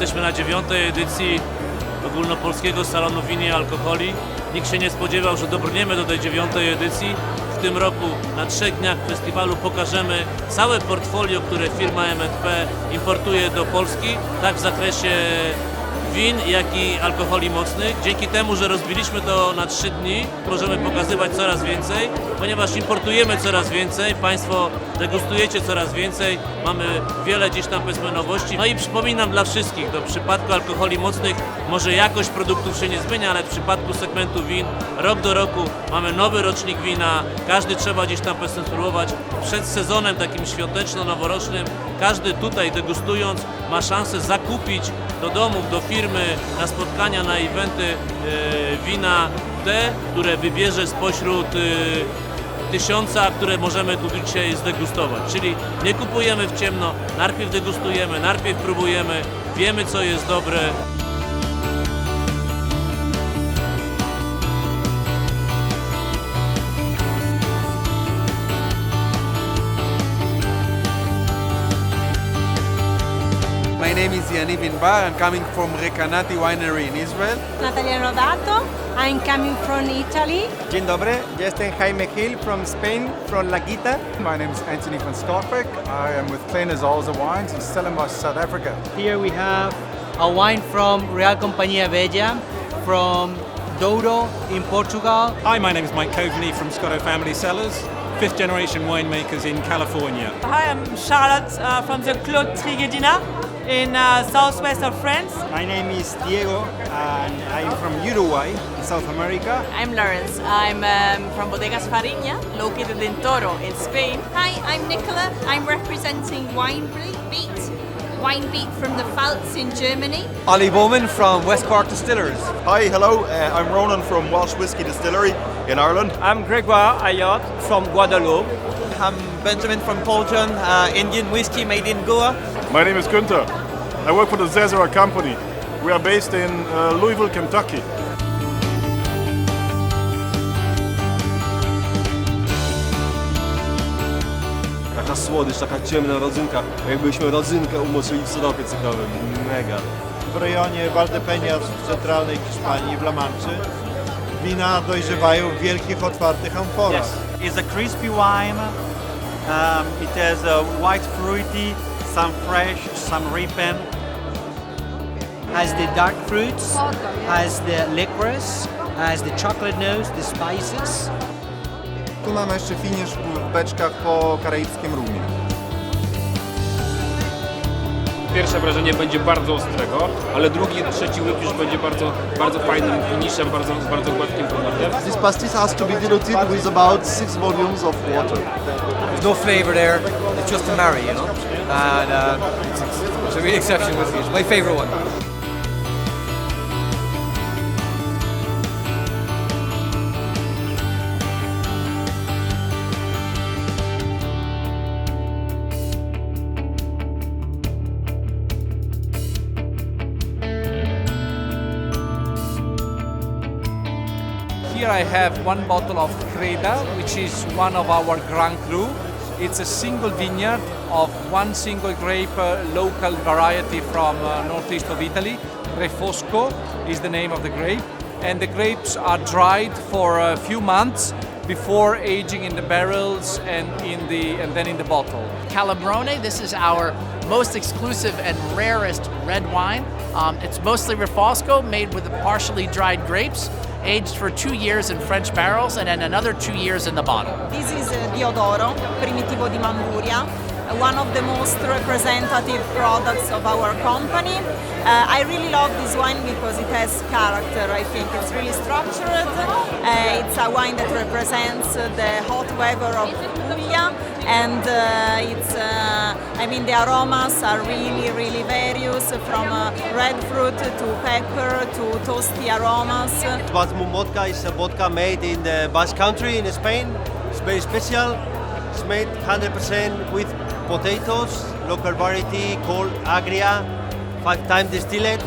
Jesteśmy na dziewiątej edycji ogólnopolskiego salonu win i alkoholi. Nikt się nie spodziewał, że dobrniemy do tej dziewiątej edycji. W tym roku na trzech dniach festiwalu pokażemy całe portfolio, które firma MNP importuje do Polski, tak w zakresie win, jak i alkoholi mocnych. Dzięki temu, że rozbiliśmy to na trzy dni, możemy pokazywać coraz więcej, ponieważ importujemy coraz więcej, Państwo degustujecie coraz więcej, mamy wiele gdzieś tam powiedzmy nowości. No i przypominam dla wszystkich, do przypadku alkoholi mocnych może jakość produktów się nie zmienia, ale w przypadku segmentu win rok do roku mamy nowy rocznik wina, każdy trzeba gdzieś tam powiedzmy spróbować. Przed sezonem takim świąteczno-noworocznym każdy tutaj degustując ma szansę zakupić do domów, do firmy, na spotkania, na eventy e, wina te, które wybierze spośród e, tysiąca, które możemy tu dzisiaj zdegustować. Czyli nie kupujemy w ciemno, najpierw degustujemy, najpierw próbujemy, wiemy co jest dobre. Name is Yaniv Inbar. I'm coming from Recanati Winery in Israel. Natalia Rodato. I'm coming from Italy. Dzień dobry, jestem Jaime Gil from Spain, from La Guita. My name is Anthony van Startbeck. I am with Kleine Zalza Wines in Stellenbosch, South Africa. Here we have a wine from Real Compañía Bella, from Douro in Portugal. Hi, my name is Mike Coveney from Scotto Family Cellars, fifth generation winemakers in California. Hi, I'm Charlotte uh, from the Claude Trigedina in uh, southwest of France. My name is Diego and I'm from Uruguay, in South America. I'm Lawrence. I'm um, from Bodegas Fariña, located in Toro, in Spain. Hi, I'm Nicola. I'm representing Wine Beat. Wine Beat from the Pfalz in Germany. Ali Bowman from West Cork Distillers. Hi, hello. Uh, I'm Ronan from Welsh Whisky Distillery in Ireland. I'm Gregoire Ayot from Guadeloupe. I'm Benjamin from Poljan, uh, Indian whiskey made in Goa. My name is Günther. I work for the Zezera Company. We are based in uh, Louisville, Kentucky. Taka słodycz, taka ciemna rodzynka. Jakbyśmy rodzynkę umoczyli w syropie cukrowym. Mega. W rejonie Valdepeñas w centralnej Hiszpanii, w La Manche, wina dojrzewają w wielkich, otwartych amforach. It's a crispy wine. Um, it has a white fruity, some fresh, some ripen. Has the dark fruits, has the licorice, has the chocolate nose, the spices. Tu mamy jeszcze finisz w beczkach po karaibskim rumie. Pierwsze wrażenie będzie bardzo ostrego, ale drugi, trzeci łyk już będzie bardzo, bardzo fajnym finiszem, bardzo, bardzo gładkim produktem. This pastis has to be diluted with about 6 volumes of water. There's no flavor there. It's just a marry, you know. And uh, it's, a really exceptional whiskey. It's my favorite one. Here I have one bottle of Creda, which is one of our Grand Cru. It's a single vineyard of one single grape, uh, local variety from uh, northeast of Italy. Refosco is the name of the grape, and the grapes are dried for a few months before aging in the barrels and in the and then in the bottle. Calabrone, this is our most exclusive and rarest red wine. Um, it's mostly Refosco, made with partially dried grapes, aged for two years in French barrels, and then another two years in the bottle. This is uh, Diodoro, Primitivo di Mamburia, uh, one of the most representative products of our company. Uh, I really love this wine because it has character. I think it's really structured. Uh, it's a wine that represents the hot weather of Puglia, and uh, it's. Uh, I mean, the aromas are really, really various, from uh, red fruit to pepper to toasty aromas. Basmum vodka is a vodka made in the Basque Country in Spain. It's very special. It's made 100% with potatoes, local variety called Agria, five time distilled.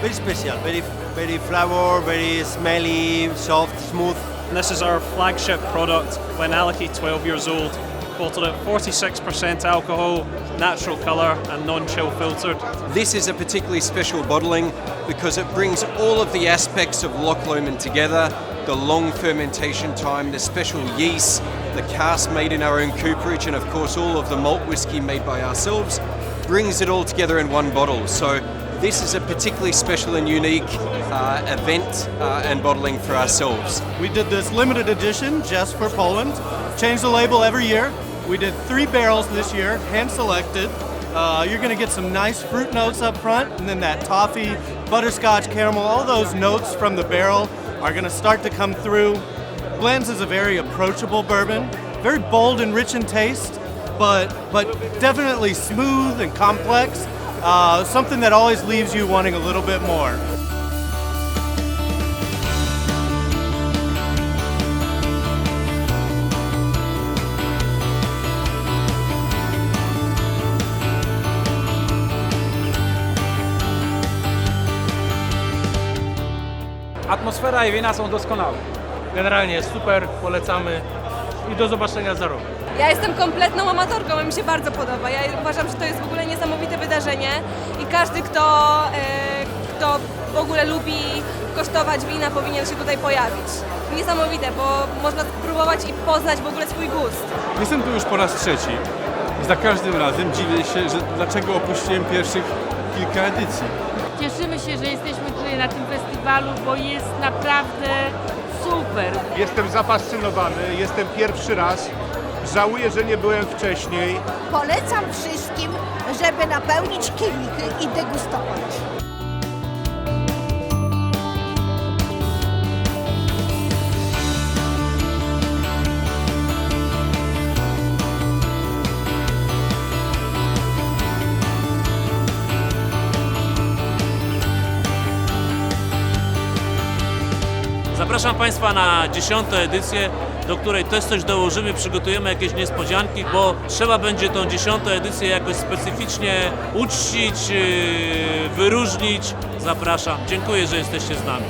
Very special, very very flavor, very smelly, soft, smooth. This is our flagship product, Glenallachie 12 years old. bottled at 46% alcohol, natural colour, and non chill filtered. This is a particularly special bottling because it brings all of the aspects of Loch Lomond together the long fermentation time, the special yeast, the cask made in our own cooperage, and of course, all of the malt whiskey made by ourselves brings it all together in one bottle. So, this is a particularly special and unique uh, event uh, and bottling for ourselves. We did this limited edition just for Poland. Change the label every year. We did three barrels this year, hand selected. Uh, you're going to get some nice fruit notes up front, and then that toffee, butterscotch, caramel, all those notes from the barrel are going to start to come through. Blends is a very approachable bourbon, very bold and rich in taste, but but definitely smooth and complex. Uh, something that always leaves you wanting a little bit more. Atmosfera i wina są doskonałe. Generalnie jest super, polecamy i do zobaczenia za rok. Ja jestem kompletną amatorką, mi się bardzo podoba. Ja uważam, że to jest w ogóle niesamowite wydarzenie i każdy, kto, e, kto w ogóle lubi kosztować wina, powinien się tutaj pojawić. Niesamowite, bo można spróbować i poznać w ogóle swój gust. Jestem tu już po raz trzeci i za każdym razem dziwię się, że dlaczego opuściłem pierwszych kilka edycji. Cieszymy się, że jesteśmy tutaj na tym festiwalu, bo jest naprawdę super. Jestem zafascynowany, jestem pierwszy raz. Żałuję, że nie byłem wcześniej. Polecam wszystkim, żeby napełnić kieliki i degustować. Zapraszam Państwa na dziesiątą edycję, do której też coś dołożymy, przygotujemy jakieś niespodzianki, bo trzeba będzie tą dziesiątą edycję jakoś specyficznie uczcić, yy, wyróżnić. Zapraszam. Dziękuję, że jesteście z nami.